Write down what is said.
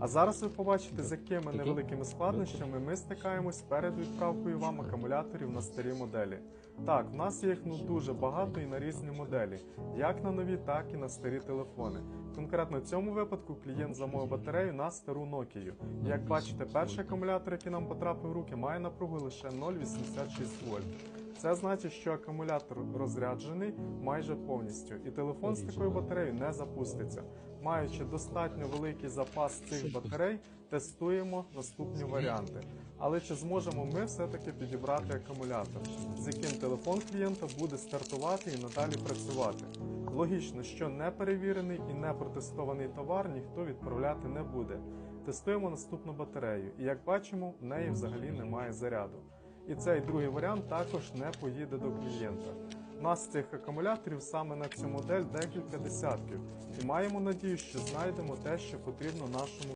А зараз ви побачите, з якими невеликими складнощами ми стикаємось перед відправкою вам акумуляторів на старі моделі. Так, в нас є їх ну дуже багато і на різні моделі, як на нові, так і на старі телефони. Конкретно в цьому випадку клієнт замовив батарею на стару Nokia. Як бачите, перший акумулятор, який нам потрапив в руки, має напругу лише 0,86 вольт. Це значить, що акумулятор розряджений майже повністю, і телефон з такою батареєю не запуститься. Маючи достатньо великий запас цих батарей, тестуємо наступні варіанти. Але чи зможемо ми все-таки підібрати акумулятор, з яким телефон клієнта буде стартувати і надалі працювати? Логічно, що неперевірений і не протестований товар ніхто відправляти не буде. Тестуємо наступну батарею, і як бачимо, в неї взагалі немає заряду. І цей другий варіант також не поїде до клієнта. Нас цих акумуляторів саме на цю модель декілька десятків, і маємо надію, що знайдемо те, що потрібно нашому